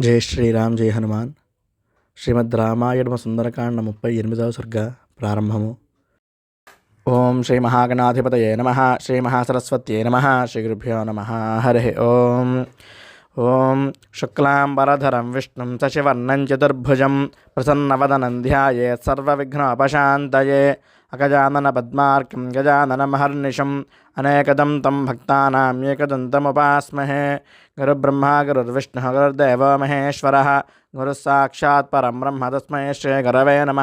జై శ్రీరామ్ జై హనుమాన్. శ్రీమద్ రామాయణ సుందరకాండ ముప్పై ఎనిమిదవ సర్గ ప్రారంభము. ఓం శ్రీ మహాగణాధిపతయే నమ శ్రీ మహాసరస్వత్యే నమ శ్రీ గురుభ్యో నమ హరి ఓం. ओं शुक्लांबरधरम विष्णु सशिवर्णं चतुर्भुज प्रसन्नवदनं ध्यायेत् सर्वविघ्नोपशान्तये अगजाननपद्मार्कं गजाननमहर्निशम् अनेकदं अनेकदम तम एकदन्तमुपास्महे गुरब्रह्म, गुरुर्विष्णुः, गुरुर्देवो महेश्वरः। गुरुः साक्षात् परं ब्रह्म तस्मै श्रीगुरवे नम।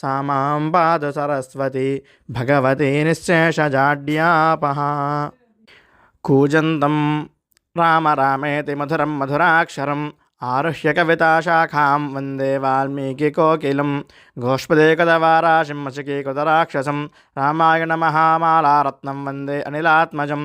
సామాం పాదు సరస్వతి భగవతి నిశ్శేషజాడ్యాపహ కూజంతం రామ రామేతి మధురం మధురాక్షరం ఆరుహ్య కవితాశాఖాం వందే వాల్మీకి కోకిలం గోష్పదే కదవారాశిం మసికీకృతరాక్షసం రామాయణ మహామాలారత్నం వందే అనిలాత్మజం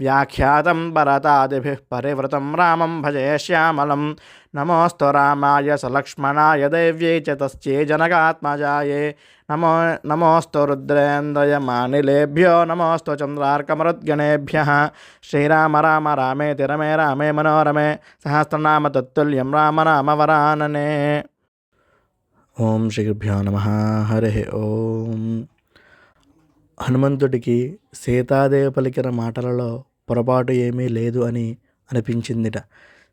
व्याख्यात भरतादि परवृत रामं भजे श्यामल। नमोस्त राय सलक्ष्मणाय देव्यै च तस्यै नमो नमो रुद्रेन्द्रय मनलभ्यो नमोस्त चन्द्रार्कमरुद्गणेभ्यः। श्रीराम, राम रामेति रमे रामे, मनोरमे। सहस्रनाम तत्ल्यम राम राम, वरानने। ओम श्रीगुभ्यो नम। हरे ओम। హనుమంతుడికి సీతాదేవి పలికిన మాటలలో పొరపాటు ఏమీ లేదు అని అనిపించిందిట.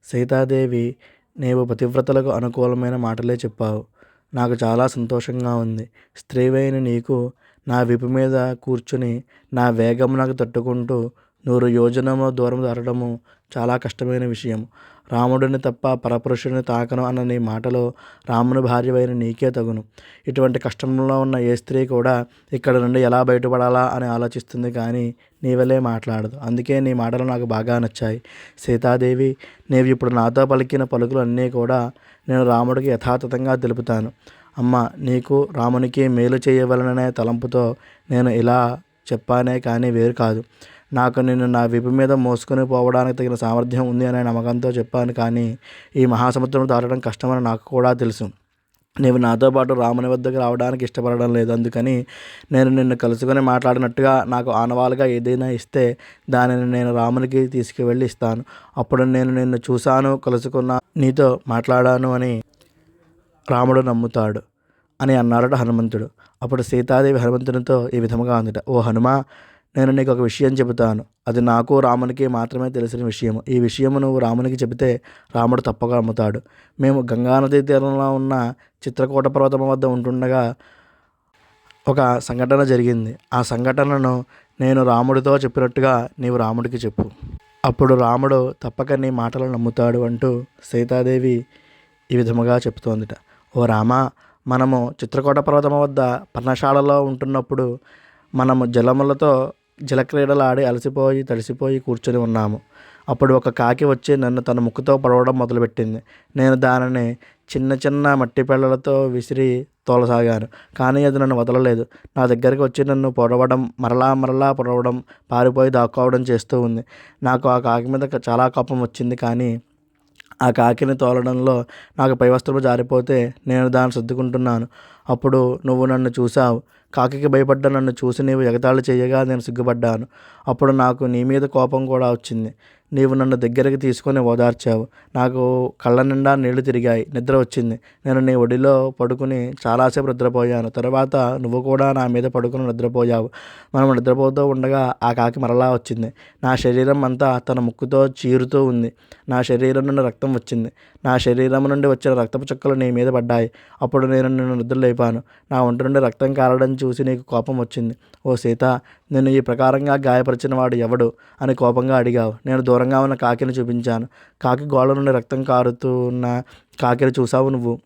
సీతాదేవి నీవు పతివ్రతలకు అనుకూలమైన మాటలే చెప్పావు. నాకు చాలా సంతోషంగా ఉంది. స్త్రీవైన నీకు నా విపు మీద కూర్చుని నా వేగమునకు తట్టుకుంటూ నూరు యోజనము దూరం దాటడము చాలా కష్టమైన విషయం రాముడిని తప్ప పరపురుషుడిని తాకను అన్న నీ మాటలో రాముని భార్యవైన నీకే తగును. ఇటువంటి కష్టంలో ఉన్న ఏ స్త్రీ కూడా ఇక్కడ నుండి ఎలా బయటపడాలా అని ఆలోచిస్తుంది కానీ నీ వలే మాట్లాడదు. అందుకే నీ మాటలు నాకు బాగా నచ్చాయి. సీతాదేవి నీవు ఇప్పుడు నాతో పలికిన పలుకులు అన్నీ కూడా నేను రాముడికి యథాతథంగా తెలుపుతాను. అమ్మ నీకు రామునికి మేలు చేయవలననే తలంపుతో నేను ఇలా చెప్పానే కానీ వేరు కాదు. నాకు నిన్ను నా విపు మీద మోసుకొని పోవడానికి తగిన సామర్థ్యం ఉంది అనే నమ్మకంతో చెప్పాను కానీ ఈ మహాసముద్రం దాటడం కష్టమని నాకు కూడా తెలుసు. నీవు నాతో పాటు రాముని వద్దకు రావడానికి ఇష్టపడడం లేదు. అందుకని నేను నిన్ను కలుసుకొని మాట్లాడినట్టుగా నాకు ఆనవాలుగా ఏదైనా ఇస్తే దానిని నేను రామునికి తీసుకువెళ్ళి ఇస్తాను. అప్పుడు నేను నిన్ను చూశాను కలుసుకున్నా నీతో మాట్లాడాను అని రాముడు నమ్ముతాడు అని అన్నాడట హనుమంతుడు. అప్పుడు సీతాదేవి హనుమంతునితో ఈ విధముగా అందుట. ఓ హనుమా నేను నీకు ఒక విషయం చెబుతాను. అది నాకు రామునికి మాత్రమే తెలిసిన విషయం ఈ విషయము నువ్వు రామునికి చెబితే రాముడు తప్పక నమ్ముతాడు. మేము గంగానదీ తీరంలో ఉన్న చిత్రకూట పర్వతం వద్ద ఉంటుండగా ఒక సంఘటన జరిగింది. ఆ సంఘటనను నేను రాముడితో చెప్పినట్టుగా నీవు రాముడికి చెప్పు. అప్పుడు రాముడు తప్పక నీ మాటలు నమ్ముతాడు అంటూ సీతాదేవి ఈ విధముగా చెప్తోందిట ఓ రామ మనము చిత్రకూట పర్వతం వద్ద పర్ణశాలలో ఉంటున్నప్పుడు మనము జలములతో జలక్రీడలు ఆడి అలసిపోయి తడిసిపోయి కూర్చొని ఉన్నాము. అప్పుడు ఒక కాకి వచ్చి నన్ను తన ముక్కుతో పడవడం మొదలుపెట్టింది. నేను దానిని చిన్న చిన్న మట్టి పిల్లలతో విసిరి తోలసాగాను కానీ అది నన్ను వదలలేదు. నా దగ్గరికి వచ్చి నన్ను పొడవడం మరలా మరలా పొడవడం పారిపోయి దాక్కోవడం చేస్తూ ఉంది. నాకు ఆ కాకి మీద చాలా కోపం వచ్చింది కానీ ఆ కాకిని తోలడంలో నాకు పై వస్త్రము జారిపోతే నేను దాన్ని సర్దుకుంటున్నాను. అప్పుడు నువ్వు నన్ను చూసావు కాకికి భయపడ్డ నన్ను చూసి నీవు ఎగతాళి చేయగా నేను సిగ్గుపడ్డాను. అప్పుడు నాకు నీ మీద కోపం కూడా వచ్చింది. నీవు నన్ను దగ్గరికి తీసుకొని ఓదార్చావు. నాకు కళ్ళ నిండా నీళ్ళు తిరిగాయి. నిద్ర వచ్చింది. నేను నీ ఒడిలో పడుకుని చాలాసేపు నిద్రపోయాను. తర్వాత నువ్వు కూడా నా మీద పడుకుని నిద్రపోయావు. మనం నిద్రపోతూ ఉండగా ఆ కాకి మరలా వచ్చింది. నా శరీరం అంతా తన ముక్కుతో చీరుతూ ఉంది. నా శరీరం నుండి రక్తం వచ్చింది. నా శరీరం నుండి వచ్చిన రక్తపు చుక్కలు నీ మీద పడ్డాయి. అప్పుడు నేను నిన్ను నిద్ర లేపాను నా ఒంటి నుండి రక్తం కారడం చూసి నీకు కోపం వచ్చింది. ఓ సీత నేను ఈ ప్రకారంగా గాయపరిచిన వాడు ఎవడు? అని కోపంగా అడిగావు. నేను దూరంగా ఉన్న కాకిని చూపించాను. కాకి గోడ నుండి రక్తం కారుతున్న కాకిని చూసావు నువ్వు.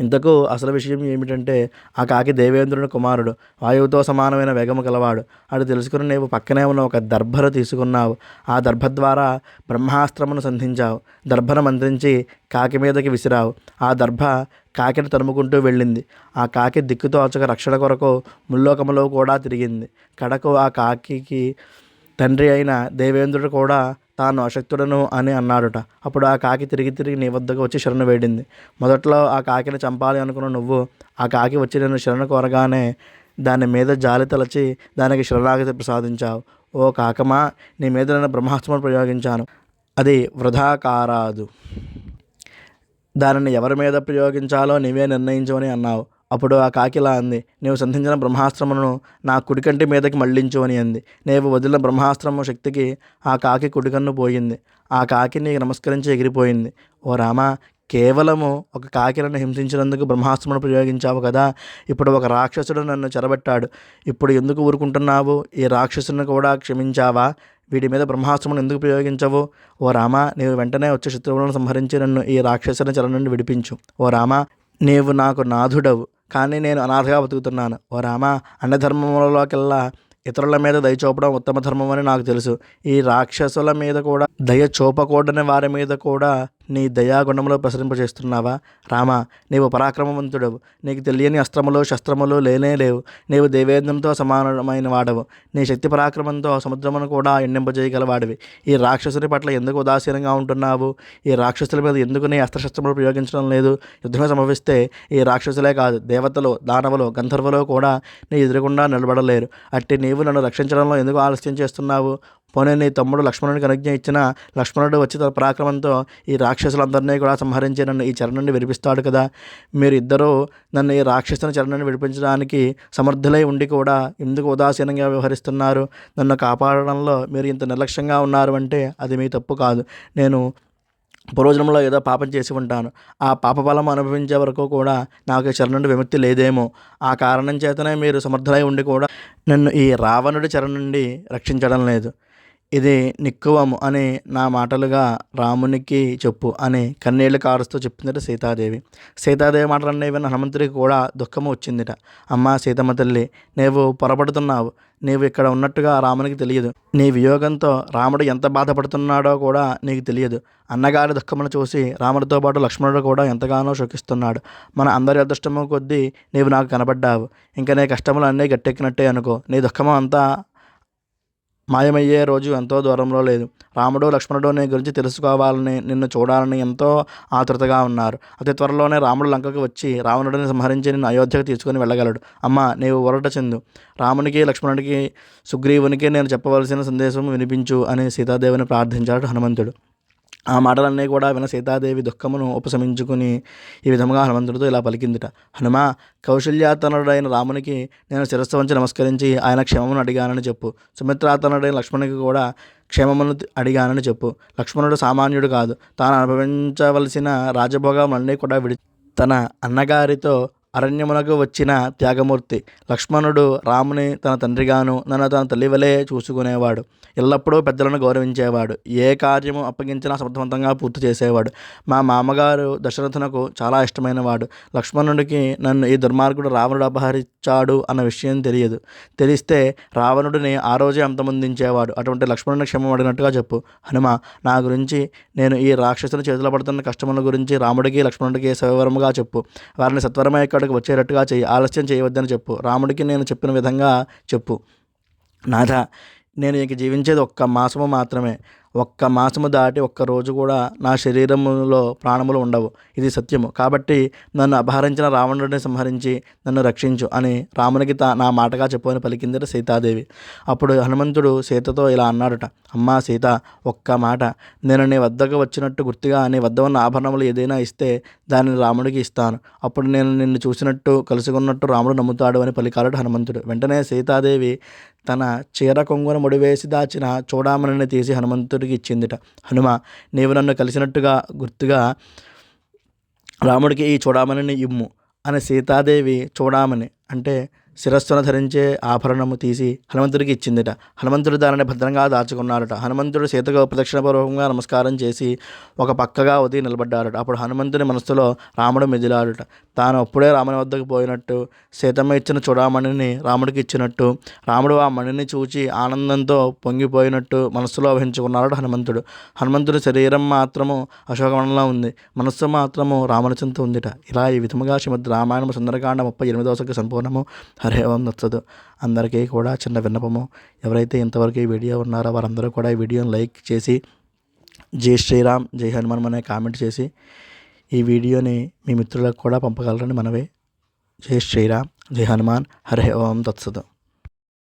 ఇంతకు అసలు విషయం ఏమిటంటే ఆ కాకి దేవేంద్రుని కుమారుడు. వాయువుతో సమానమైన వేగము గలవాడు. అది తెలుసుకుని నీవు పక్కనే ఉన్న ఒక దర్భను తీసుకున్నావు. ఆ దర్భ ద్వారా బ్రహ్మాస్త్రమును సంధించావు. దర్భను మంత్రించి కాకి మీదకి విసిరావు. ఆ దర్భ కాకిని తరుముకుంటూ వెళ్ళింది. ఆ కాకి దిక్కుతోచక రక్షణ కొరకు ముల్లోకములో కూడా తిరిగింది. కడకు ఆ కాకి తండ్రి అయిన దేవేంద్రుడు కూడా తాను అశక్తుడను అని అన్నాడుట. అప్పుడు ఆ కాకి తిరిగి తిరిగి నీ వద్దకు వచ్చి శరణు వేడింది. మొదట్లో ఆ కాకిని చంపాలి అనుకున్న నువ్వు ఆ కాకి వచ్చి నేను శరణు కోరగానే దాని మీద జాలి తలచి దానికి శరణాగతి ప్రసాదించావు. ఓ కాకమా నీ మీద నేను బ్రహ్మాస్త్రం ప్రయోగించాను. అది వృధా కారాదు దానిని ఎవరి మీద ప్రయోగించాలో నీవే నిర్ణయించవని అన్నావు. అప్పుడు ఆ కాకిలా అంది నీవు సంధించిన బ్రహ్మాస్త్రమును నా కుడికంటి మీదకి మళ్ళించు అని అంది. నీవు వదిలిన బ్రహ్మాస్త్రము శక్తికి ఆ కాకి కుడికన్ను పోయింది. ఆ కాకి నీకు నమస్కరించి ఎగిరిపోయింది. ఓ రామ కేవలము ఒక కాకిలను హింసించినందుకు బ్రహ్మాస్త్రమును ప్రయోగించావు కదా? ఇప్పుడు ఒక రాక్షసుడు నన్ను చెరబెట్టాడు. ఇప్పుడు ఎందుకు ఊరుకుంటున్నావు? ఈ రాక్షసుని కూడా క్షమించావా? వీటి మీద బ్రహ్మాస్త్రమును ఎందుకు ప్రయోగించవు? ఓ రామ నీవు వెంటనే వచ్చే శత్రువులను సంహరించి నన్ను ఈ రాక్షసుని చెర నుండి విడిపించు. ఓ రామ నీవు నాకు నాథుడవు కానీ నేను అనాథగా బతుకుతున్నాను. ఓ రామ అన్నధర్మములలోకెల్లా ఇతరుల మీద దయ చూపడం ఉత్తమ ధర్మం అని నాకు తెలుసు. ఈ రాక్షసుల మీద కూడా దయ చూపకూడని వారి మీద కూడా నీ దయాగుణములో ప్రసరింపజేస్తున్నావా? రామ నీవు పరాక్రమవంతుడవు. నీకు తెలియని అస్త్రములు శస్త్రములు లేనే లేవు. నీవు దేవేంద్రంతో సమానమైన వాడవు. నీ శక్తి పరాక్రమంతో సముద్రమును కూడా ఎండింపజేయగలవాడివి. ఈ రాక్షసుని పట్ల ఎందుకు ఉదాసీనంగా ఉంటున్నావు? ఈ రాక్షసుల మీద ఎందుకు నీ అస్త్రశస్త్రములు ప్రయోగించడం లేదు? యుద్ధమే సంభవిస్తే ఈ రాక్షసులే కాదు దేవతలు దానవులు గంధర్వులు కూడా నీ ఎదురుకుండా నిలబడలేరు. అట్టి నీవు నన్ను రక్షించడంలో ఎందుకు ఆలస్యం చేస్తున్నావు? పోనీ తమ్ముడు లక్ష్మణుడికి అనుజ్ఞ ఇచ్చిన లక్ష్మణుడు వచ్చి తన పరాక్రమంతో ఈ రాక్షసులందరినీ కూడా సంహరించి నన్ను ఈ చరణ్ నుండి విడిపిస్తాడు కదా. మీరు ఇద్దరూ నన్ను ఈ రాక్షసుని చరణ్ నుండి విడిపించడానికి సమర్థులై ఉండి కూడా ఎందుకు ఉదాసీనంగా వ్యవహరిస్తున్నారు. నన్ను కాపాడడంలో మీరు ఇంత నిర్లక్ష్యంగా ఉన్నారు అంటే అది మీ తప్పు కాదు. నేను పూర్వజన్మలో ఏదో పాపం చేసి ఉంటాను. ఆ పాప ఫలం అనుభవించే వరకు కూడా నాకు చెర నుండి విముక్తి లేదేమో. ఆ కారణం చేతనే మీరు సమర్థులై ఉండి కూడా నన్ను ఈ రావణుడి చెర నుండి రక్షించడం లేదు. ఇది నిక్కువము అని నా మాటలుగా రామునికి చెప్పు అని కన్నీళ్ళు కారుస్తూ చెప్పిందట సీతాదేవి. సీతాదేవి మాటలన్నీ విన్న హనుమంతుడికి కూడా దుఃఖము వచ్చిందిట. అమ్మ సీతమ్మ తల్లి నీవు పొరపడుతున్నావు. నీవు ఇక్కడ ఉన్నట్టుగా రామునికి తెలియదు. నీ వియోగంతో రాముడు ఎంత బాధపడుతున్నాడో కూడా నీకు తెలియదు. అన్నగారి దుఃఖమును చూసి రాముడితో పాటు లక్ష్మణుడు కూడా ఎంతగానో శోకిస్తున్నాడు. మన అందరి అదృష్టము కొద్దీ నీవు నాకు కనబడ్డావు. ఇంకా నీ కష్టములు అన్నీ గట్టెక్కినట్టే అనుకో. నీ దుఃఖము అంతా మాయమయ్యే రోజు ఎంతో దూరంలో లేదు. రాముడు లక్ష్మణుడు నీ గురించి తెలుసుకోవాలని నిన్ను చూడాలని ఎంతో ఆతృతగా ఉన్నారు. అతి త్వరలోనే రాముడు లంకకు వచ్చి రావణుడిని సంహరించి నిన్ను అయోధ్యకు తీసుకుని వెళ్ళగలడు. అమ్మ నీవు ఊరట చెందు. రామునికి లక్ష్మణుడికి సుగ్రీవునికి నేను చెప్పవలసిన సందేశం వినిపించు అని సీతాదేవిని ప్రార్థించాడు హనుమంతుడు. ఆ మాటలన్నీ కూడా విన సీతాదేవి దుఃఖమును ఉపశమించుకుని ఈ విధముగా హనుమంతుడితో ఇలా పలికిందిట. హనుమ కౌశల్యాతనుడైన రామునికి నేను శిరస్సు వంచి నమస్కరించి ఆయన క్షేమమును అడిగానని చెప్పు. సుమిత్రాతనుడైన లక్ష్మణునికి కూడా క్షేమమును అడిగానని చెప్పు. లక్ష్మణుడు సామాన్యుడు కాదు. తాను అనుభవించవలసిన రాజభోగములన్నీ కూడా విడి తన అన్నగారితో అరణ్యమునకు వచ్చిన త్యాగమూర్తి. లక్ష్మణుడు రాముని తన తండ్రిగాను నన్ను తన తల్లివలే చూసుకునేవాడు. ఎల్లప్పుడూ పెద్దలను గౌరవించేవాడు. ఏ కార్యము అప్పగించినా సమర్థవంతంగా పూర్తి చేసేవాడు. మా మామగారు దశరథునకు చాలా ఇష్టమైన వాడు లక్ష్మణుడికి నన్ను ఈ దుర్మార్గుడు రావణుడు అపహరించాడు అన్న విషయం తెలియదు. తెలిస్తే రావణుడిని ఆ రోజే అంతమొందించేవాడు. అటువంటి లక్ష్మణుని క్షమం అడిగినట్టుగా చెప్పు. హనుమ నా గురించి నేను ఈ రాక్షసుని చేతిలో పడుతున్న కష్టముల గురించి రాముడికి లక్ష్మణుడికి సవివరముగా చెప్పు. వారిని సత్వరమే ఇక్కడికి వచ్చేటట్టుగా చేయి ఆలస్యం చేయవద్దని చెప్పు. రాముడికి నేను చెప్పిన విధంగా చెప్పు. నాథ నేను ఇంక జీవించేది ఒక్క మాసము మాత్రమే. ఒక్క మాసము దాటి ఒక్క రోజు కూడా నా శరీరములో ప్రాణములు ఉండవు. ఇది సత్యము. కాబట్టి నన్ను అపహరించిన రావణుడిని సంహరించి నన్ను రక్షించు అని రామునికి తా నా మాటగా చెప్పుకొని పలికిందట సీతాదేవి. అప్పుడు హనుమంతుడు సీతతో ఇలా అన్నాడట అమ్మా సీత ఒక్క మాట. నేను నీ వద్దకు వచ్చినట్టు గుర్తుగా నీ వద్ద ఉన్న ఆభరణములు ఏదైనా ఇస్తే దానిని రాముడికి ఇస్తాను. అప్పుడు నేను నిన్ను చూసినట్టు కలుసుకున్నట్టు రాముడు నమ్ముతాడు అని పలికాడు హనుమంతుడు. వెంటనే సీతాదేవి తన చీర కొంగున ముడివేసి దాచిన చూడామణిని తీసి హనుమంతుడికి ఇచ్చిందిట. హనుమ నీవు నన్ను కలిసినట్టుగా గుర్తుగా రాముడికి ఈ చూడామణిని ఇమ్ము అని సీతాదేవి చూడామణి అంటే శిరస్సున ధరించే ఆభరణము తీసి హనుమంతుడికి ఇచ్చిందిట. హనుమంతుడు దానిని భద్రంగా దాచుకున్నాడట. హనుమంతుడు సీతకు ప్రదక్షిణపూర్వకంగా నమస్కారం చేసి ఒక పక్కగా ఉదయం నిలబడ్డాడట. అప్పుడు హనుమంతుని మనసులో రాముడు మెదిలాడుట. తాను అప్పుడే రాముని వద్దకు పోయినట్టు సీతమ్మ ఇచ్చిన చూడామణిని రాముడికి ఇచ్చినట్టు రాముడు ఆ మణిని చూచి ఆనందంతో పొంగిపోయినట్టు మనస్సులో వహించుకున్నాడట హనుమంతుడు. హనుమంతుడి శరీరం మాత్రము అశోకవనంలో ఉంది. మనస్సు మాత్రము రాముని ఉందిట. ఇలా ఈ విధముగా శ్రీమద్ రామాయణం సుందరకాండ ముప్పై ఎనిమిదవ సంఖ్య సంపూర్ణము హరే నచ్చదు. అందరికీ కూడా చిన్న విన్నపము. ఎవరైతే ఇంతవరకు ఈ వీడియో ఉన్నారో వారందరూ కూడా ఈ వీడియోని లైక్ చేసి జై శ్రీరామ్ జై హనుమాన్ అనే కామెంట్ చేసి ఈ వీడియోని మీ మిత్రులకు కూడా పంపగలరని మనవే. జై శ్రీరామ్ జై హనుమాన్. హరే ఓం తత్సదు